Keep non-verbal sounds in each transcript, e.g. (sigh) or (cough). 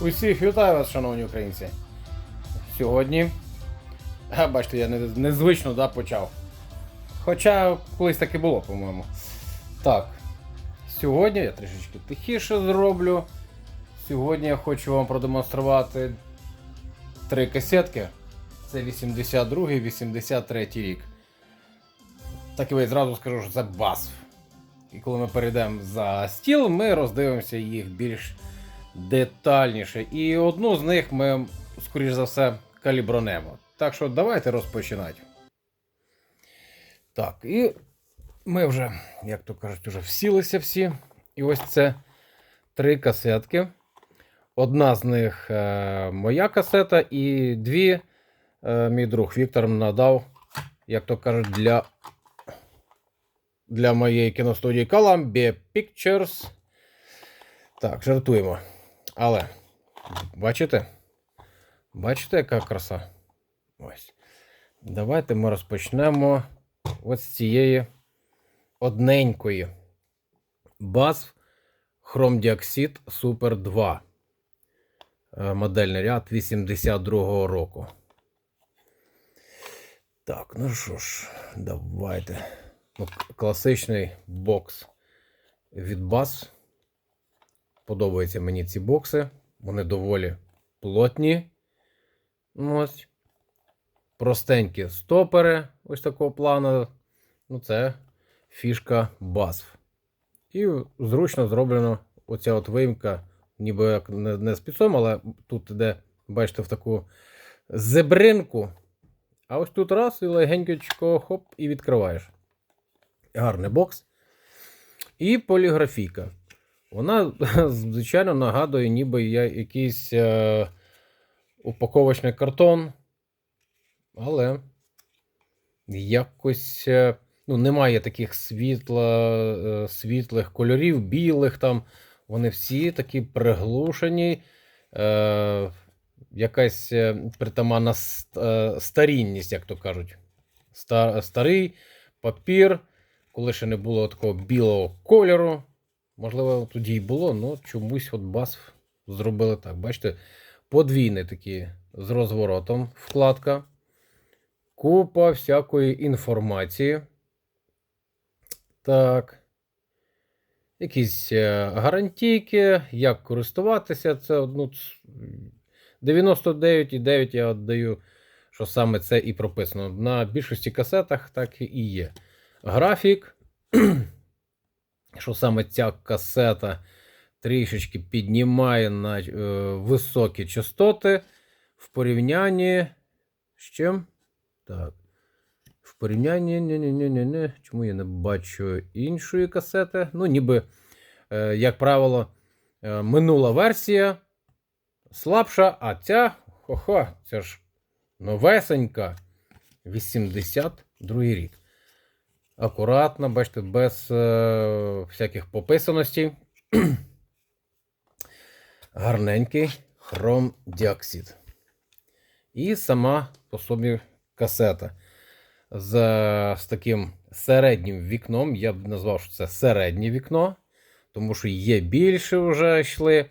Усіх вітаю вас, шановні українці. Сьогодні. А, (laughs) бачите, я незвично да, почав. Хоча колись так і було, по-моєму. Так. Сьогодні я трішечки тихіше зроблю. Сьогодні я хочу вам продемонструвати три касетки. Це 82 83 рік. Так і ви зразу скажу, що це BASF. І коли ми перейдемо за стіл, ми роздивимося їх більш детальніше. І одну з них ми, скоріш за все, калібронемо. Так що давайте розпочинати. Так, і ми вже, як то кажуть, вже всілися всі. І ось це три касетки. Одна з них е, моя касета, і дві е, мій друг Віктор надав, як то кажуть, для, для моєї кіностудії Columbia Pictures. Так, жартуємо. Але, бачите? Бачите, яка краса? Ось. Давайте ми розпочнемо ось з цієї одненької. Chrome Dioxide Super 2. Е, Модельний ряд 82-го року. Так, ну що ж, давайте. Ну, класичний бокс від BASF. Подобаються мені ці бокси. Вони доволі плотні. Ну, Ось. Простенькі стопери ось такого плану. Ну, це фішка BASF. І зручно зроблено оця от виїмка, ніби як не, з підсом, але тут іде, бачите, в таку зебринку. А ось тут раз і легенько хоп, і відкриваєш. Гарний бокс. І поліграфійка. Вона, (laughs) звичайно, нагадує, ніби я якийсь е, упаковочний картон. Але якось е, ну, немає таких світла, е, світлих кольорів, білих там. Вони всі такі приглушені. Е, якась е, притаманна е, старінність, як то кажуть. Ста- старий папір, коли ще не було такого білого кольору. Можливо, тоді й було, але чомусь от BASF зробили так. Бачите, подвійний такий з розворотом вкладка. Купа всякої інформації. Так. Якісь е, гарантійки, як користуватися. Це ну, 99,9 я віддаю, що саме це і прописано. На більшості касетах так і є. Графік, що саме ця касета трішечки піднімає на е, високі частоти в порівнянні з чим? Так. В порівнянні. Не-не-не-не-не. Чому я не бачу іншої касети? Ну, ніби, е, як правило, е, минула версія слабша, а ця, хо-хо, це ж новесенька. 82 рік. Акуратно, бачите, без е, всяких пописаностей. (clears throat) Гарненький хром діоксид. І сама по собі касета з, з таким середнім вікном. Я б назвав, що це середнє вікно, тому що є більше вже йшли.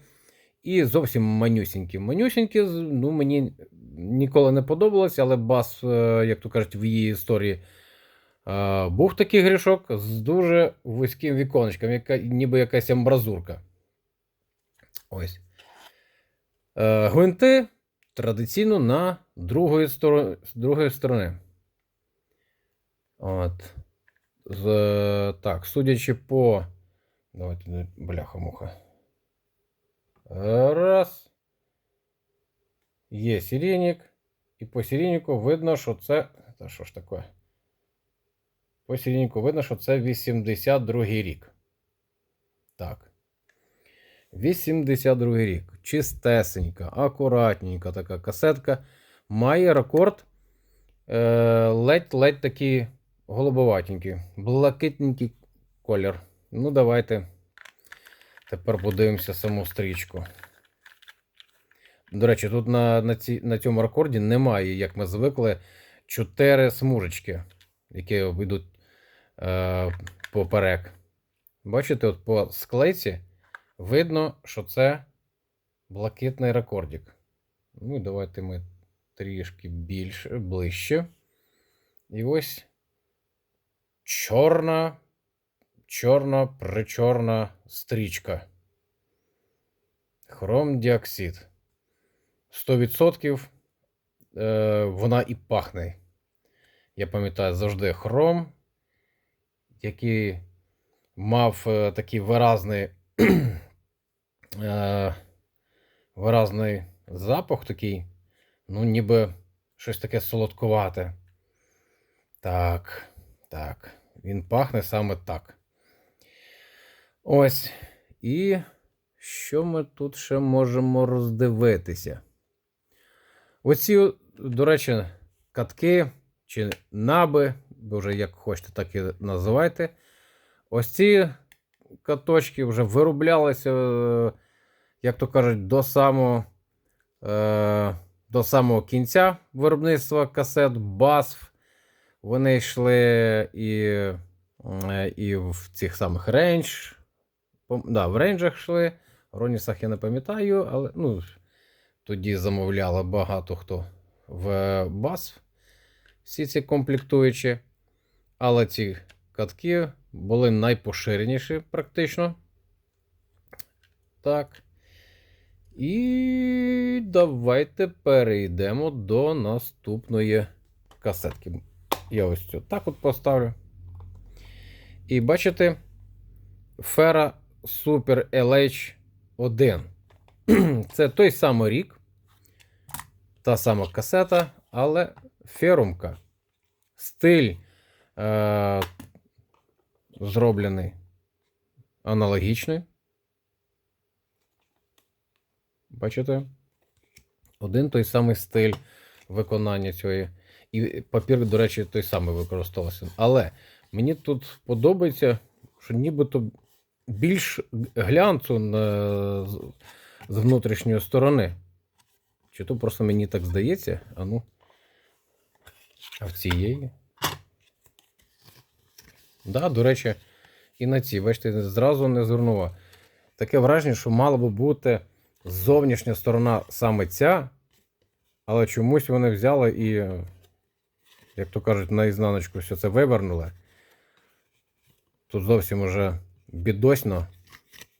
І зовсім манюсінькі. Манюсінькі, ну, мені ніколи не подобалось, але бас, е, як то кажуть, в її історії був такий грішок з дуже вузьким віконечком, яка, ніби якась амбразурка. Ось. Е, Гвинти традиційно на другої, сторони, з другої сторони. От. З, так, судячи по. Давайте, бляха-муха. Раз. Є сиренік. І по сиреннику видно, що це. Та що ж таке? Сиреннику видно, що це 82 рік. Так. 82 рік. Чистесенька, акуратненька така касетка. Має рекорд. Е, ледь-ледь такий голубоватенький, блакитненький колір. Ну, давайте тепер подивимося саму стрічку. До речі, тут на, на, ці, на цьому рекорді немає, як ми звикли, 4 смужечки, які йдуть е, поперек. Бачите, от по склейці видно, що це блакитний рекордик. Ну, і давайте ми трішки більше, ближче. І ось чорна, чорна, причорна стрічка. Хромдіоксид. 100% е, вона і пахне. Я пам'ятаю завжди хром, який мав е, такий виразний, (clears throat) е, виразний запах такий, ну, ніби щось таке солодкувате. Так, так. Він пахне саме так. Ось. І що ми тут ще можемо роздивитися? Оці, до речі, катки чи наби, вже як хочете, так і називайте. Ось ці каточки вже вироблялися, е, як то кажуть, до самого, е, до самого кінця виробництва касет BASF. Вони йшли і, е, і в цих самих рейндж. Да, в рейнджах йшли. Ронісах я не пам'ятаю, але ну, тоді замовляли багато хто в BASF. Всі ці комплектуючі. Але ці катки були найпоширеніші практично. Так. І давайте перейдемо до наступної касетки. Я ось цю так от поставлю. І бачите, Fera Super LH1. Це той самий рік, та сама касета, але ферумка. Стиль е- зроблений аналогічний. Бачите? Один той самий стиль виконання цієї. І папір, до речі, той самий використовувався. Але мені тут подобається, що нібито більш глянцу на, з внутрішньої сторони. Чи то просто мені так здається? А ну. А в цієї. Да, до речі, і на цій, бачите, зразу не звернула. Таке враження, що мала би бути зовнішня сторона саме ця, але чомусь вони взяли і, як то кажуть, на ізнаночку все це вивернули. Тут зовсім уже бідосно,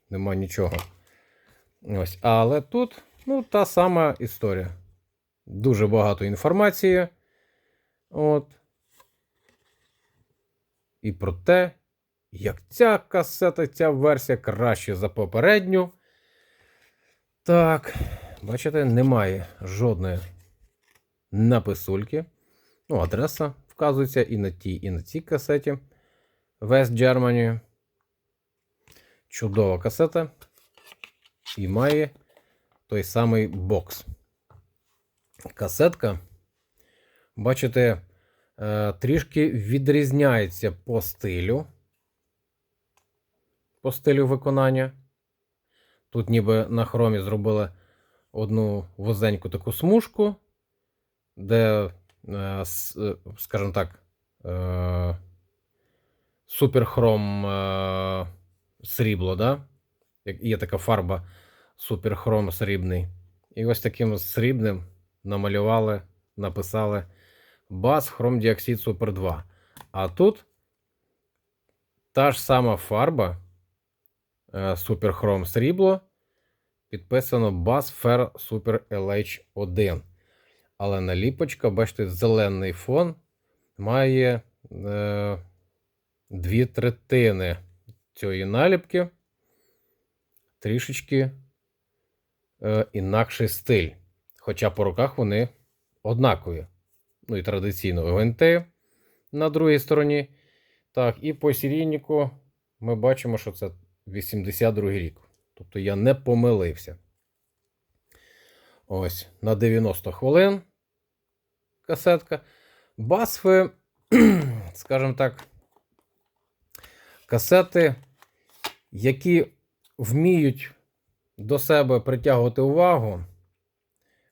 нема нічого. Ось. Але тут ну, та сама історія. Дуже багато інформації. От. І про те, як ця касета, ця версія краще за попередню. Так, бачите, немає жодної написульки. Ну, адреса вказується і на тій, і на цій касеті. West Germany. Чудова касета. І має той самий бокс. Касетка, бачите, трішки відрізняється по стилю. По стилю виконання. Тут ніби на хромі зробили одну вузеньку таку смужку, де, е, е, скажімо так, е, суперхром е, срібло, да? Є така фарба суперхром срібний. І ось таким срібним намалювали, написали бас хром діоксид Супер 2. А тут та ж сама фарба е, суперхром срібло. Підписано Bass Fair Super LH1. Але наліпочка, бачите, зелений фон має е, дві третини цієї наліпки. Трішечки е, інакший стиль. Хоча по руках вони однакові. Ну і традиційно ОНТ на другій стороні. Так, і по серійнику ми бачимо, що це 82 рік. Тобто я не помилився. Ось, на 90 хвилин касетка. Басфи, (clears throat) скажімо так, касети, які вміють до себе притягувати увагу,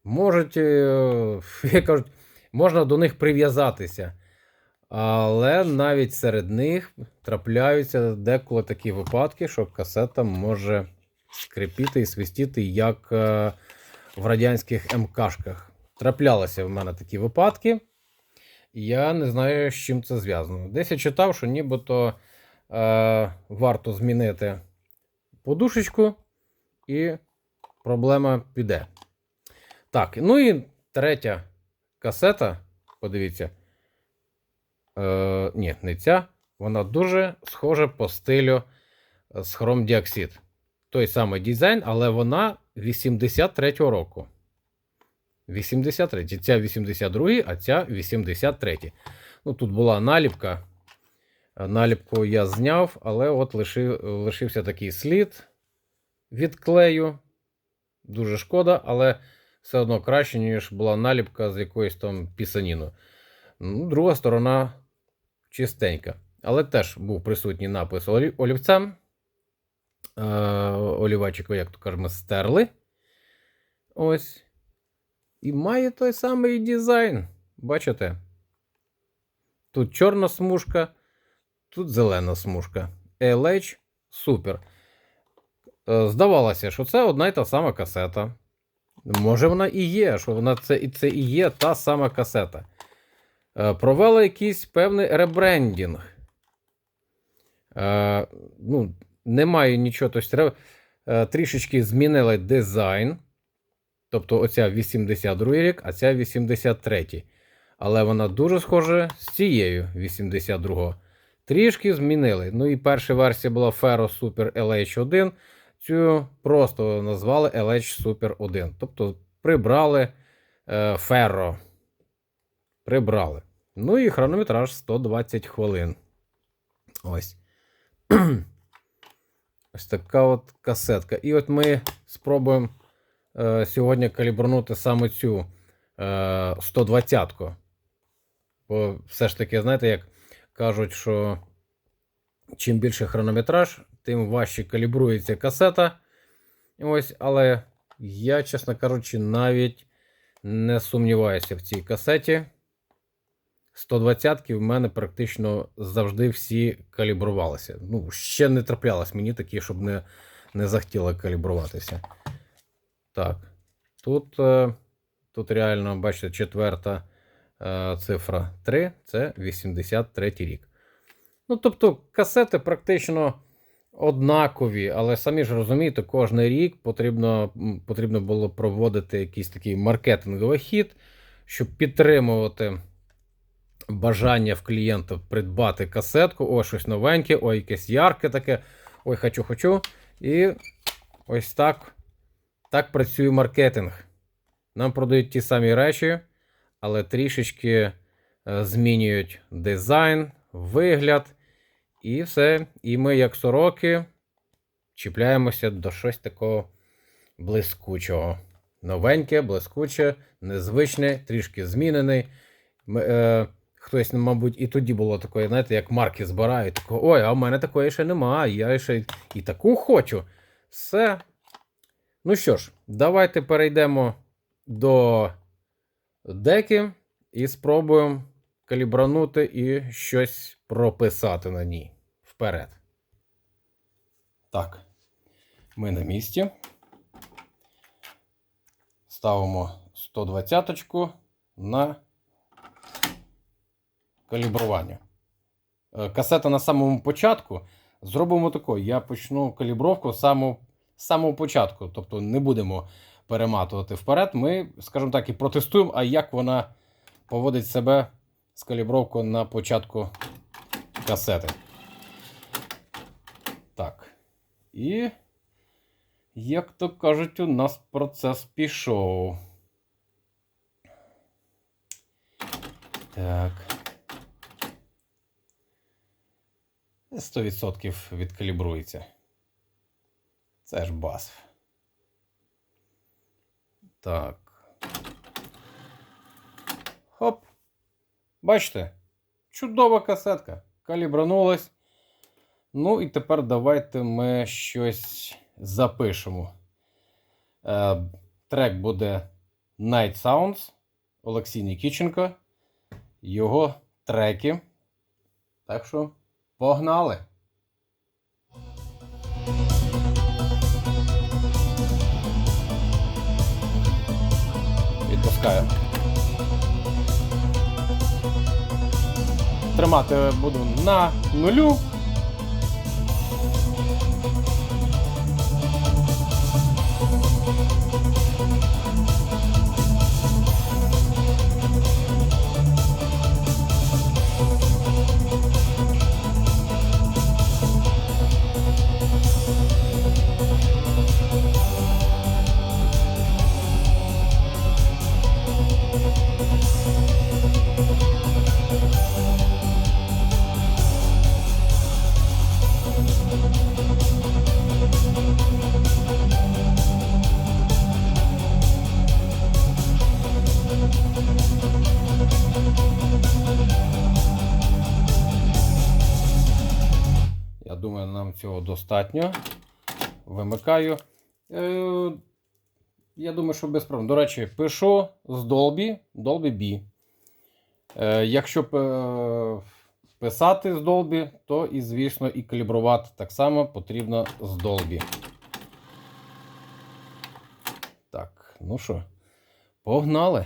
можуть, е, (laughs) як кажуть, можна до них прив'язатися. Але навіть серед них трапляються деколи такі випадки, що касета може скрипіти і свистіти, як е, в радянських МКшках. Траплялися в мене такі випадки. Я не знаю, з чим це зв'язано. Десь я читав, що нібито е, варто змінити подушечку, і проблема піде. Так, ну і третя касета. Подивіться. Е, ні, не ця. Вона дуже схожа по стилю з Chrome Dioxide. Той самий дизайн, але вона 83-го року. 83. Ця 82, а ця 83. Ну, тут була наліпка. Наліпку я зняв, але от лишив, лишився такий слід від клею. Дуже шкода, але все одно краще, ніж була наліпка з якоюсь там пісаніну. Ну, друга сторона чистенька. Але теж був присутній напис олі- олівцем. Е, олівачику, як то кажемо, стерли. Ось. І має той самий дизайн. Бачите? Тут чорна смужка, тут зелена смужка. LH супер. Е, Здавалося, що це одна й та сама касета. Може, вона і є, що вона це, і це і є та сама касета. Е, Провела якийсь певний ребрендінг. Е, ну, немає нічого. Тобто, е, трішечки змінили дизайн. Тобто, оця 82 рік, а ця 83. Але вона дуже схожа з цією 82. Трішки змінили. Ну і перша версія була Ferro Super LH1. Цю просто назвали LH Super 1. Тобто прибрали е, Ferro. Прибрали. Ну і хронометраж 120 хвилин. Ось. (clears throat) Ось така от касетка. І от ми спробуємо е, сьогодні калібрнути саме цю е, 120-ку. Бо все ж таки, знаєте, як кажуть, що чим більше хронометраж, тим важче калібрується касета. Ось, але я, чесно кажучи, навіть не сумніваюся в цій касеті. 120-ки в мене практично завжди всі калібрувалися. Ну, ще не траплялось мені такі, щоб не, не захотіли калібруватися. Так. Тут, е, тут реально, бачите, четверта е, цифра 3 це 83 рік. Ну, тобто, касети практично однакові, але самі ж розумієте, кожен рік потрібно, потрібно було проводити якийсь такий маркетинговий хід, щоб підтримувати бажання в клієнта придбати касетку, ой, щось новеньке, ой, якесь ярке таке, ой, хочу, хочу. І ось так, так працює маркетинг. Нам продають ті самі речі, але трішечки е, змінюють дизайн, вигляд. І все. І ми, як сороки, чіпляємося до щось такого блискучого. Новеньке, блискуче, незвичне, трішки змінений. Ми, е, хтось, мабуть, і тоді було таке, знаєте, як марки збирають. Тако, Ой, а в мене такої ще немає. Я ще і таку хочу. Все. Ну що ж, давайте перейдемо до деки і спробуємо калібранути і щось прописати на ній. Вперед. Так. Ми на місці. Ставимо 120-ку на калібрування. Е, Касета на самому початку. Зробимо тако. Я почну калібровку з самого, з самого початку. Тобто не будемо перематувати вперед. Ми, скажімо так, і протестуємо, а як вона поводить себе з калібровкою на початку касети. Так. І, як то кажуть, у нас процес пішов. Так. 100% відкалібрується. Це ж бас. Так. Хоп. Бачите? Чудова касетка. Калібранулась. Ну і тепер давайте ми щось запишемо. Е, трек буде Night Sounds Олексій Нікіченко. Його треки. Так що погнали! Відпускаємо. Тримати буду на нулю. Достатньо. Вимикаю. Е, я думаю, що без проблем. До речі, пишу з Dolby, Dolby B. Е, якщо е, писати з Dolby, то і, звісно, і калібрувати так само потрібно з Dolby. Так, ну що, погнали.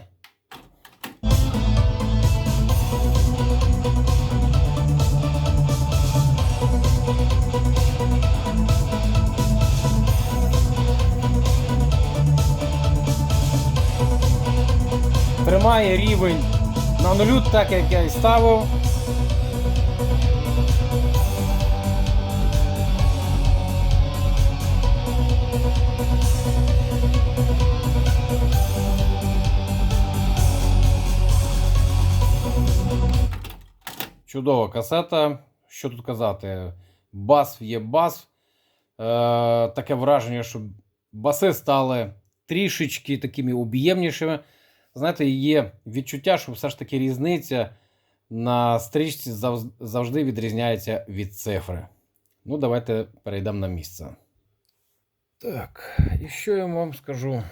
Тримає рівень на нулю, так як я і ставив. Чудова касета. Що тут казати? Бас є бас. Е, таке враження, що баси стали трішечки такими об'ємнішими. Знаєте, є відчуття, що все ж таки різниця на стрічці завжди відрізняється від цифри. Ну, давайте перейдемо на місце. Так, і що я вам скажу?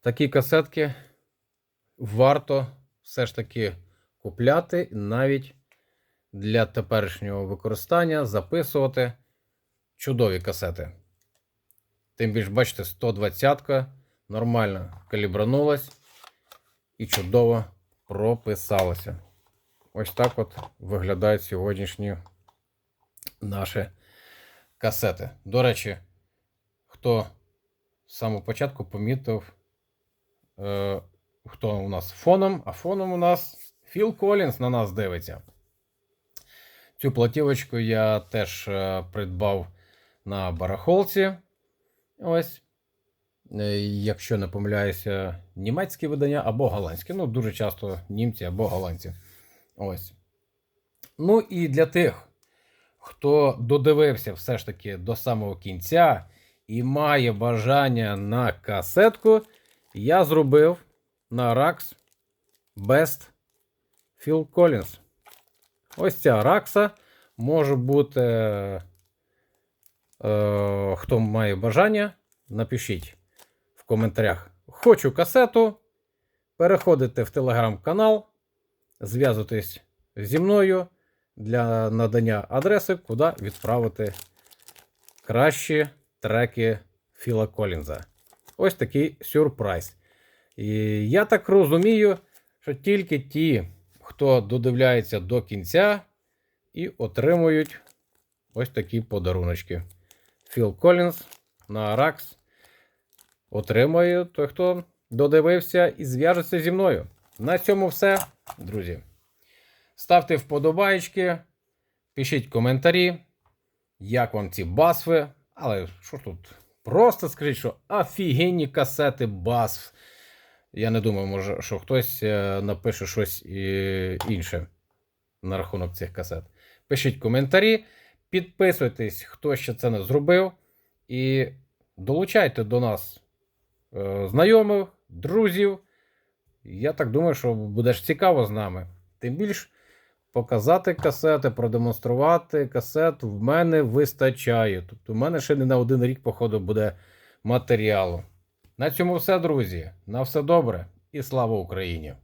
Такі касетки варто все ж таки купляти навіть для теперішнього використання, записувати чудові касети. Тим більше, бачите, 120-ка нормально калібранулась і чудово прописалася. Ось так от виглядають сьогоднішні наші касети. До речі, хто з самого початку помітив, е, хто у нас фоном, а фоном у нас Філ Колінс на нас дивиться. Цю платівочку я теж е, придбав на барахолці. Ось. Е, Якщо не помиляюся, німецькі видання або голландські. Ну, дуже часто німці або голландці. Ось. Ну і для тих, хто додивився все ж таки до самого кінця і має бажання на касетку, я зробив на Rax Best Phil Collins. Ось ця ракса може бути. Е, хто має бажання, напишіть коментарях. Хочу касету. Переходите в телеграм-канал, зв'язуйтесь зі мною для надання адреси, куди відправити кращі треки Філа Колінза. Ось такий сюрприз. І я так розумію, що тільки ті, хто додивляється до кінця, і отримують ось такі подаруночки. Філ Колінз на Ракс отримує той, хто додивився і зв'яжеться зі мною. На цьому все, друзі. Ставте вподобайки, пишіть коментарі, як вам ці басви. Але що ж тут? Просто скажіть, що офігенні касети басв. Я не думаю, може, що хтось е, напише щось е, інше на рахунок цих касет. Пишіть коментарі, підписуйтесь, хто ще це не зробив. І долучайте до нас знайомих, друзів. Я так думаю, що буде цікаво з нами. Тим більш показати касети, продемонструвати касет в мене вистачає. Тобто, в мене ще не на один рік, походу, буде матеріалу. На цьому все, друзі. На все добре і слава Україні!